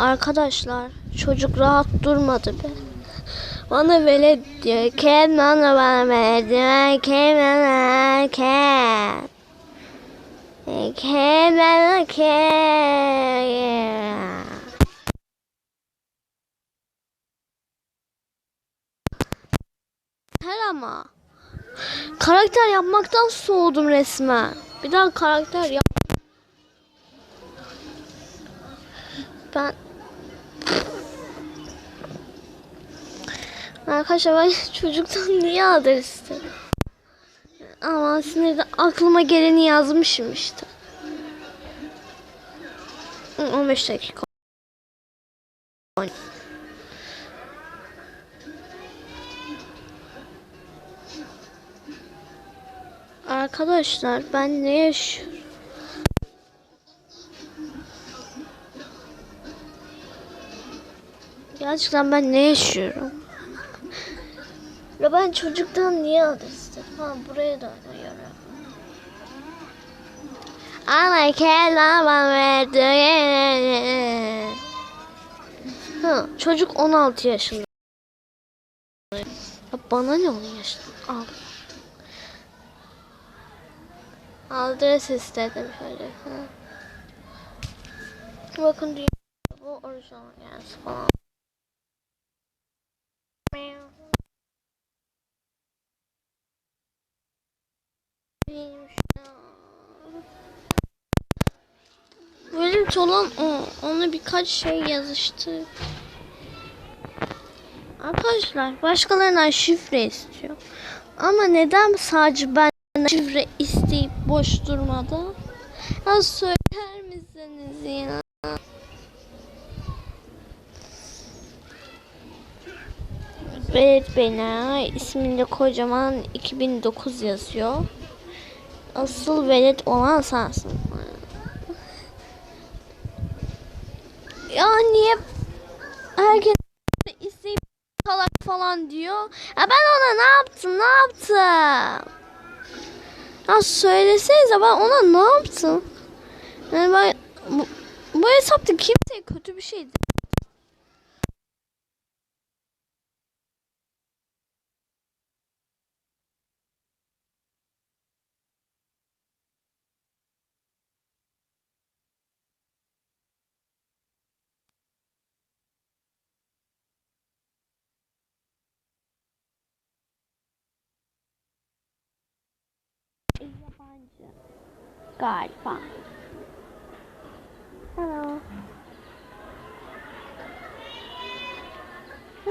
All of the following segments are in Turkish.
Arkadaşlar çocuk rahat durmadı be. Bana velet diyor. Ken bana bana velet diyor. Ken bana ken. Ken bana ken. Her ama. Karakter yapmaktan soğudum resmen. Bir daha karakter yap. Ben Arkadaşlar ben çocuktan niye istedim? Ama sinirden aklıma geleni yazmışım işte. Hı, 15 dakika. Arkadaşlar ben ne yaşıyorum? Gerçekten ben ne yaşıyorum? Ve ben çocuktan niye adı istedim? Ha buraya da oynayıyorum. Ana kelam verdi. Ha, çocuk 16 yaşında. Ya bana ne 10 yaşında? Al. Adres istedim şöyle. Ha. Bakın diyor. Bu orijinal yani falan. Neymiş ya? Olan o. Ona birkaç şey yazıştı. Arkadaşlar başkalarından şifre istiyor. Ama neden sadece ben şifre isteyip boş durmadı? Ya söyler misiniz ya? Evet beni isminde kocaman 2009 yazıyor. Asıl velet olan sensin. Ya niye herkes isteyip salak falan diyor? Ya ben ona ne yaptım? Ne yaptım? Ya söylesenize ben ona ne yaptım? Yani ben bu, bu hesapta kimseye kötü bir şey yabancı galiba. Hello. Hı.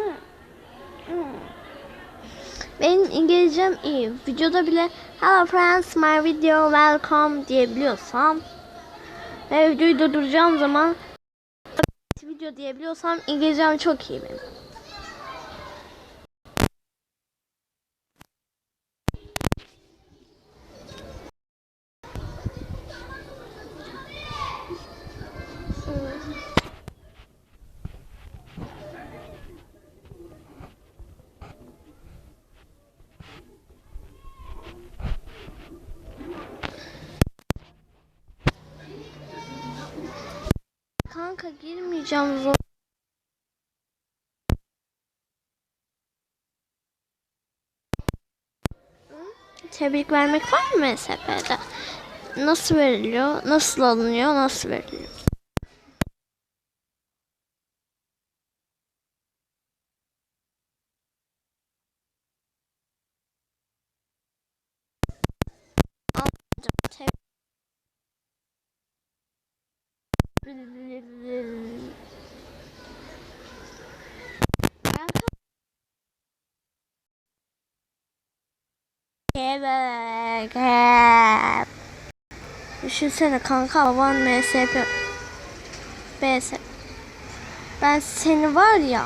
Hı. Benim İngilizcem iyi. Videoda bile Hello friends, my video, welcome diyebiliyorsam ve videoyu durduracağım zaman video diyebiliyorsam İngilizcem çok iyi benim. Kanka girmeyeceğim zor. Tebrik vermek var mı MSP'de? Nasıl veriliyor? Nasıl alınıyor? Nasıl veriliyor? Alacağım. Tebrik- Evet. Düşünsene kanka baban MSP BS Ben seni var ya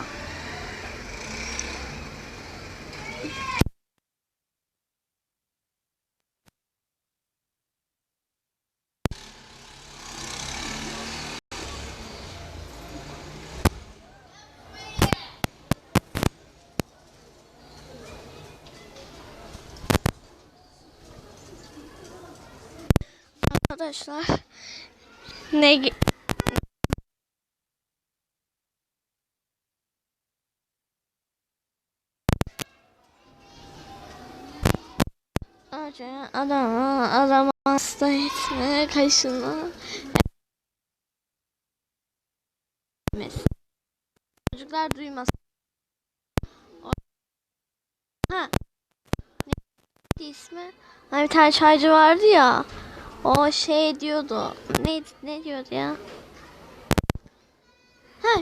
arkadaşlar. Ne Acı adama adama hasta etme kaşını Çocuklar duymaz. Ha. Neydi ismi? Hani bir tane çaycı vardı ya. O şey diyordu. Ne ne diyordu ya? Ha.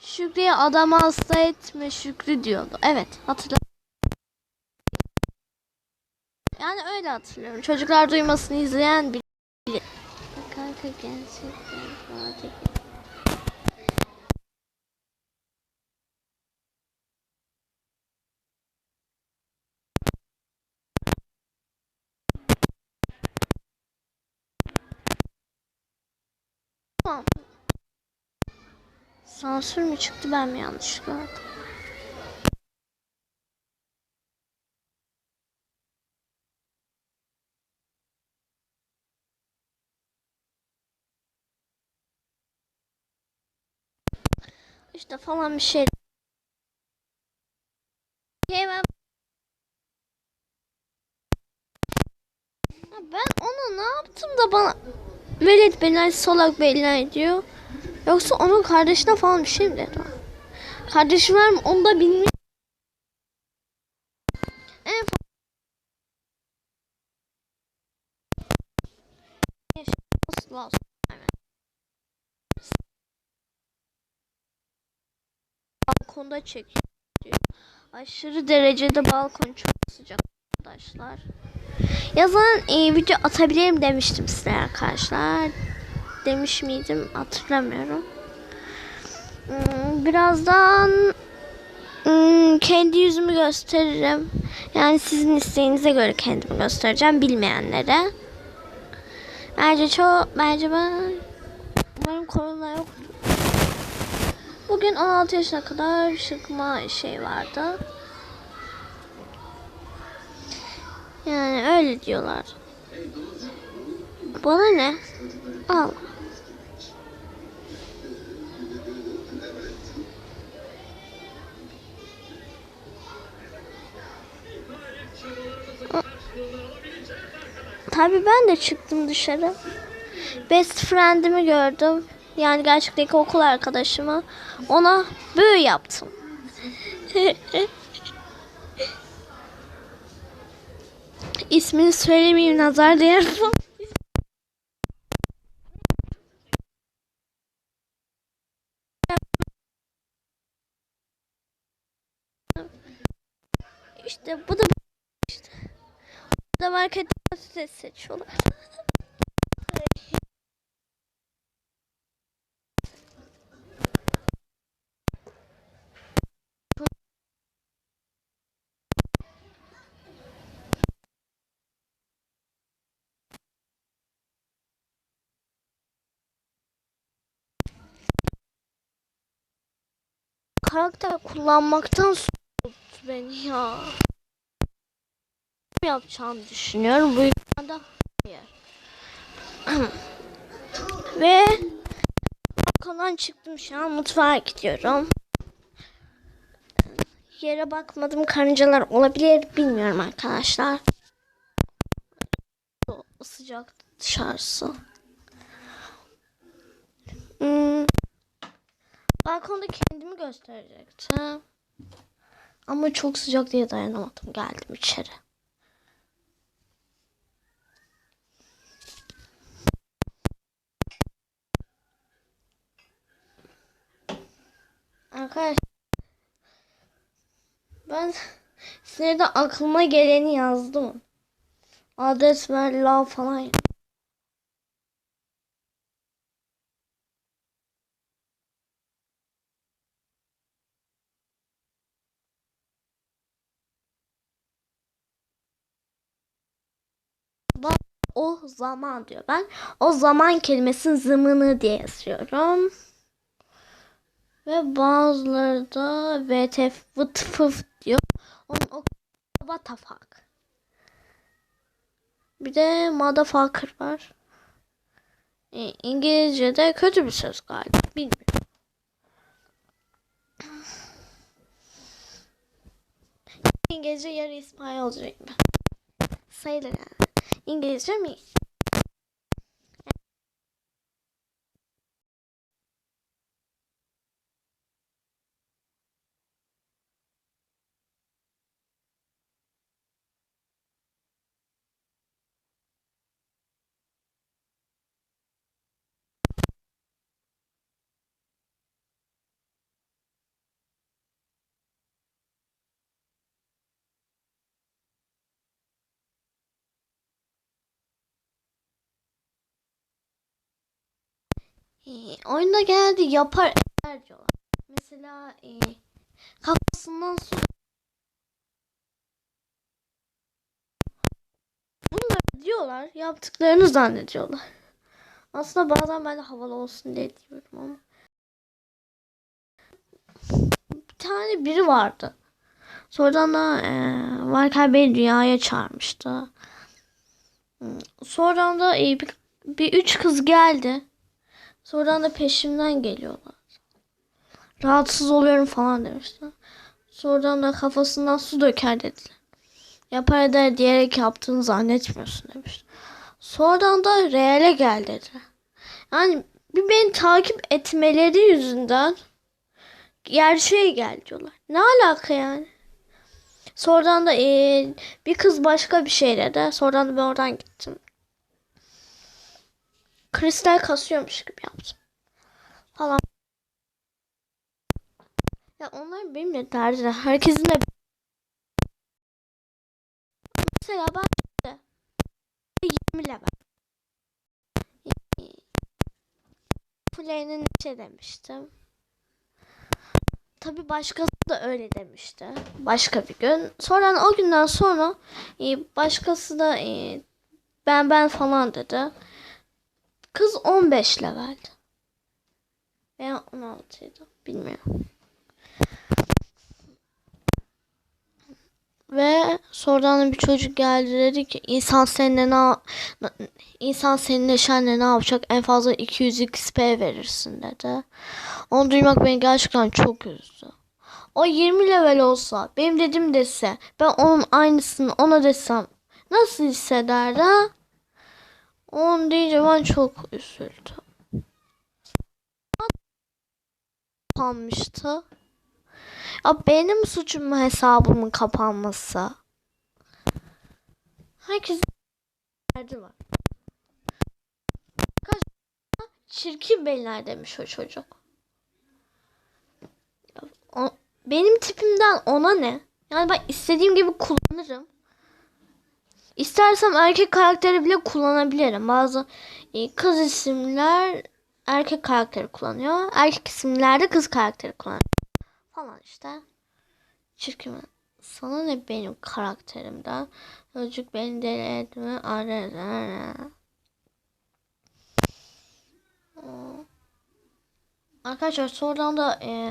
Şükrü'ye adam hasta etme Şükrü diyordu. Evet hatırladım. Yani öyle hatırlıyorum. Çocuklar duymasını izleyen bir. Kanka gerçekten Tamam. Sansür mü çıktı ben mi yanlış gördüm? İşte falan bir şey. Hemen Ya ben ona ne yaptım da bana velet beni salak beni diyor. Yoksa onun kardeşine falan bir şey mi dedi? Kardeşi var mı onu da bilmiyorum. Asla. Balkonda çekiyor. Aşırı derecede balkon çok sıcak arkadaşlar. Yazın e, video atabilirim demiştim size arkadaşlar. Demiş miydim hatırlamıyorum. Hmm, Birazdan hmm, kendi yüzümü gösteririm. Yani sizin isteğinize göre kendimi göstereceğim bilmeyenlere. Bence çok bence ben umarım korona yok. Bugün 16 yaşına kadar çıkma şey vardı. Yani öyle diyorlar. Bana ne? Al. Tabii ben de çıktım dışarı. Best friend'imi gördüm. Yani gerçekteki okul arkadaşımı. Ona böyle yaptım. İsmini söylemeyeyim nazar değer. İşte bu da işte. Bu da market patates seçiyorlar. Karakter kullanmaktan soğuttu beni ya. Ne yapacağımı düşünüyorum. Bu yüzden de hayır. Ve arkadan çıktım şu an mutfağa gidiyorum. Yere bakmadım karıncalar olabilir bilmiyorum arkadaşlar. Sıcak dışarısı. Hmm. Balkonda kendimi gösterecektim. Ama çok sıcak diye dayanamadım. Geldim içeri. Arkadaşlar ben size de aklıma geleni yazdım. Adres ver la falan. O zaman diyor. Ben o zaman kelimesinin zımını diye yazıyorum. Ve bazıları da VTF vıt fıf diyor. Onun o what the fuck. Bir de motherfucker var. E, İngilizce'de kötü bir söz galiba. Bilmiyorum. İngilizce yarı İspanyolca gibi. sayılır yani. İngilizce mi? Ee, oyunda geldi yapar eder diyorlar. Mesela e, kafasından su Bunları diyorlar yaptıklarını zannediyorlar. Aslında bazen ben de havalı olsun diye diyorum ama. Bir tane biri vardı. Sonradan da e, Varkay beni dünyaya çağırmıştı. Sonradan da e, bir, bir üç kız geldi. Sonradan da peşimden geliyorlar. Rahatsız oluyorum falan demişti. Sonradan da kafasından su döker dediler. Yapar eder diyerek yaptığını zannetmiyorsun demiş. Sonradan da reale gel dedi. Yani bir beni takip etmeleri yüzünden gerçeğe gel diyorlar. Ne alaka yani? Sonradan da eee, bir kız başka bir şey dedi. Sonradan da ben oradan gittim. Kristal kasıyormuş gibi yaptım. Falan. Ya onlar benimle derdiler. Herkesin de Mesela ben de 20 level. Play'nin şey demiştim. Tabi başkası da öyle demişti. Başka bir gün. Sonra o günden sonra e, başkası da e, ben ben falan dedi. Kız 15 leveldi. Veya 16 idi. Bilmiyorum. Ve sonradan bir çocuk geldi dedi ki insan seninle ne insan senin neşenle ne yapacak en fazla 200 XP verirsin dedi. Onu duymak beni gerçekten çok üzdü. O 20 level olsa benim dedim dese ben onun aynısını ona desem nasıl hissederdi? Onu deyince ben çok üzüldüm. Kapanmıştı. Ya benim suçum mu hesabımın kapanması? Herkesin derdi var. Çirkin beyler demiş o çocuk. Benim tipimden ona ne? Yani ben istediğim gibi kullanırım. İstersem erkek karakteri bile kullanabilirim. Bazı e, kız isimler erkek karakteri kullanıyor. Erkek isimler de kız karakteri kullanıyor. Falan işte. Çirkin. Sana ne benim karakterimden? Çocuk beni deli etme. Arkadaşlar sonradan da e,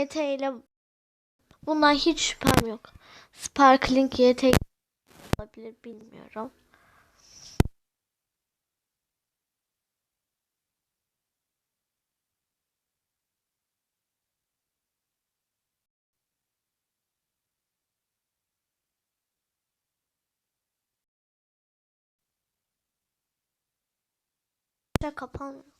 YT ile bundan hiç şüphem yok. Sparkling YT olabilir bilmiyorum. kapanmıyor.